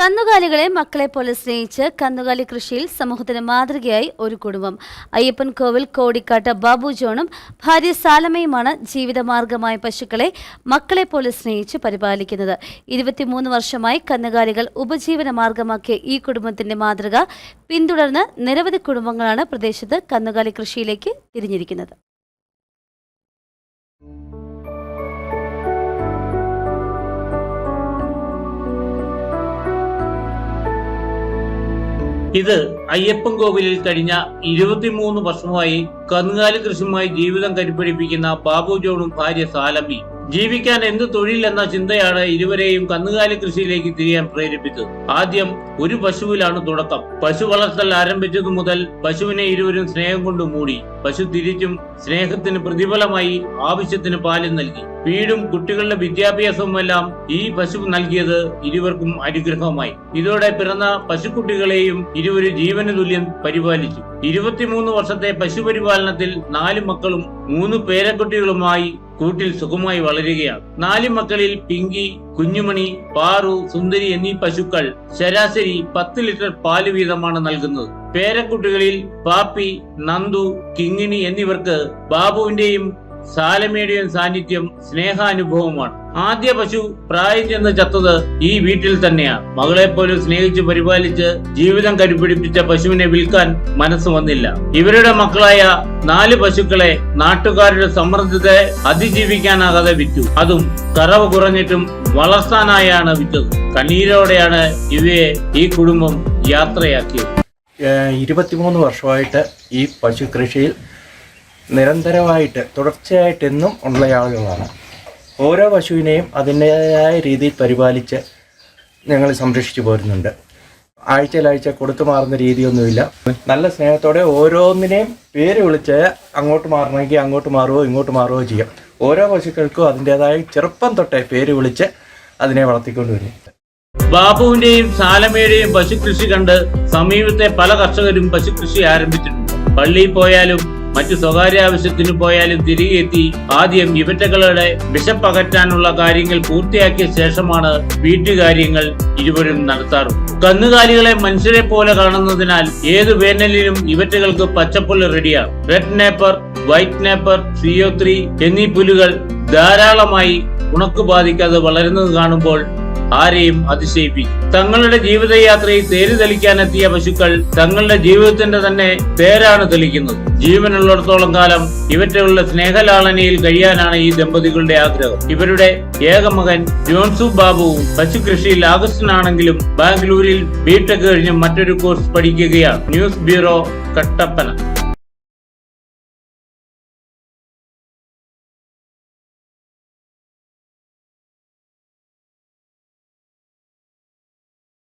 കന്നുകാലികളെ മക്കളെ പോലെ സ്നേഹിച്ച് കന്നുകാലി കൃഷിയിൽ സമൂഹത്തിന് മാതൃകയായി ഒരു കുടുംബം. അയ്യപ്പൻ കോവിൽ കോടിക്കാട്ട് ബാബു ജോണും ഭാര്യ സാലമയുമാണ് ജീവിതമാർഗമായ പശുക്കളെ മക്കളെ പോലെ സ്നേഹിച്ച് പരിപാലിക്കുന്നത്. ഇരുപത്തിമൂന്ന് വർഷമായി കന്നുകാലികൾ ഉപജീവന മാർഗമാക്കിയ ഈ കുടുംബത്തിന്റെ മാതൃക പിന്തുടർന്ന് നിരവധി കുടുംബങ്ങളാണ് പ്രദേശത്ത് കന്നുകാലി കൃഷിയിലേക്ക് തിരിഞ്ഞിരിക്കുന്നത്. ഇത് അയ്യപ്പൻ കോവിലിൽ കഴിഞ്ഞ ഇരുപത്തിമൂന്ന് വർഷമായി കന്നുകാലി കൃഷിയുമായി ജീവിതം കരുപ്പിടിപ്പിക്കുന്ന ബാബു ജോണും ഭാര്യ സാലമ്മി ജീവിക്കാൻ എന്ത് തൊഴിൽ എന്ന ചിന്തയാണ് ഇരുവരെയും കന്നുകാലി കൃഷിയിലേക്ക് തിരിയാൻ പ്രേരിപ്പിച്ചത്. ആദ്യം ഒരു പശുവിലാണ് തുടക്കം. പശു വളർത്തൽ ആരംഭിച്ചതു മുതൽ പശുവിനെ ഇരുവരും സ്നേഹം കൊണ്ട് മൂടി. പശു തിരിച്ചും സ്നേഹത്തിന് പ്രതിഫലമായി ആവശ്യത്തിന് പാലും നൽകി. വീടും കുട്ടികളുടെ വിദ്യാഭ്യാസവുമെല്ലാം ഈ പശു നൽകിയത് ഇരുവർക്കും അനുഗ്രഹമായി. ഇതോടെ പിറന്ന പശുക്കുട്ടികളെയും ഇരുവരും ജീവന തുല്യം പരിപാലിച്ചു. ഇരുപത്തിമൂന്ന് വർഷത്തെ പശുപരിപാലനത്തിൽ നാല് മക്കളും മൂന്ന് പേരക്കുട്ടികളുമായി കൂട്ടിൽ സുഖമായി വളരുകയാണ്. നാല് മക്കളിൽ പിങ്കി കുഞ്ഞുമണി പാറു സുന്ദരി എന്നീ പശുക്കൾ ശരാശരി പത്ത് ലിറ്റർ പാൽ വീതമാണ് നൽകുന്നത്. പേരക്കുട്ടികളിൽ പാപ്പി നന്ദു കിങ്ങിണി എന്നിവർക്ക് ബാബുവിന്റെയും സാലമയുടെയും സാന്നിധ്യം സ്നേഹാനുഭവമാണ്. ആദ്യ പശു പ്രായം ചെന്ന് ചത്തത് ഈ വീട്ടിൽ തന്നെയാണ്. മകളെ പോലും സ്നേഹിച്ച് പരിപാലിച്ച് ജീവിതം കരുപിടിപ്പിച്ച പശുവിനെ വിൽക്കാൻ മനസ്സ് വന്നില്ല. ഇവരുടെ മക്കളായ നാല് പശുക്കളെ നാട്ടുകാരുടെ സമ്മർദ്ദത്തെ അതിജീവിക്കാനാകാതെ വിറ്റു. അതും കറവ് കുറഞ്ഞിട്ടും വളർത്താനായാണ് വിറ്റത്. കണ്ണീരോടെയാണ് ഇവയെ ഈ കുടുംബം യാത്രയാക്കിയത്. ഇരുപത്തിമൂന്ന് വർഷമായിട്ട് ഈ പശു കൃഷിയിൽ നിരന്തരമായിട്ട് തുടർച്ചയായിട്ട് എന്നും ഉള്ള ആളുകളാണ്. ഓരോ പശുവിനെയും അതിന്റേതായ രീതിയിൽ പരിപാലിച്ച് ഞങ്ങൾ സംരക്ഷിച്ചു പോരുന്നുണ്ട്. ആഴ്ചയിലാഴ്ച കൊടുത്തു മാറുന്ന രീതിയൊന്നുമില്ല. നല്ല സ്നേഹത്തോടെ ഓരോന്നിനെയും പേര് വിളിച്ച് അങ്ങോട്ട് മാറണമെങ്കിൽ അങ്ങോട്ട് മാറുകയോ ഇങ്ങോട്ട് മാറുകയോ ചെയ്യാം. ഓരോ പശുക്കൾക്കും അതിന്റേതായ ചെറുപ്പം തൊട്ടേ പേര് വിളിച്ച് അതിനെ വളർത്തിക്കൊണ്ട് വരും. ബാബുവിന്റെയും സാലമയുടെയും പശുകൃഷി കണ്ട് സമീപത്തെ പല കർഷകരും പശുകൃഷി ആരംഭിച്ചിട്ടുണ്ട്. പള്ളിയിൽ പോയാലും മറ്റു സ്വകാര്യ ആവശ്യത്തിനു പോയാലും തിരികെ എത്തി ആദ്യം ഇവറ്റകളുടെ വിശപ്പകറ്റാനുള്ള കാര്യങ്ങൾ പൂർത്തിയാക്കിയ ശേഷമാണ് വീട്ടുകാര്യങ്ങൾ ഇരുവരും നടത്താറ്. കന്നുകാലികളെ മനുഷ്യരെ പോലെ കാണുന്നതിനാൽ ഏത് വേനലിലും ഇവറ്റകൾക്ക് പച്ചപ്പുല്ല് റെഡിയാണ് red napier white napier CO three എന്നീ പുലുകൾ ധാരാളമായി ഉണക്ക് ബാധിക്കാതെ വളരുന്നത് കാണുമ്പോൾ ആരെയും അതിശയിപ്പിക്കും. തങ്ങളുടെ ജീവിതയാത്രയിൽ തേര് തെളിക്കാനെത്തിയ പശുക്കൾ തങ്ങളുടെ ജീവിതത്തിന്റെ തന്നെ തേരാണ് തെളിക്കുന്നത്. ജീവനുള്ളിടത്തോളം കാലം ഇവറ്റകളുടെ സ്നേഹലാളനയിൽ കഴിയാനാണ് ഈ ദമ്പതികളുടെ ആഗ്രഹം. ഇവരുടെ ഏക മകൻ ജോൺസു ബാബുവും പശുകൃഷിയിൽ ആകർഷനാണെങ്കിലും ബാംഗ്ലൂരിൽ ബിടെക് കഴിഞ്ഞ് മറ്റൊരു കോഴ്സ് പഠിക്കുകയാണ്. News bureau Kattappana.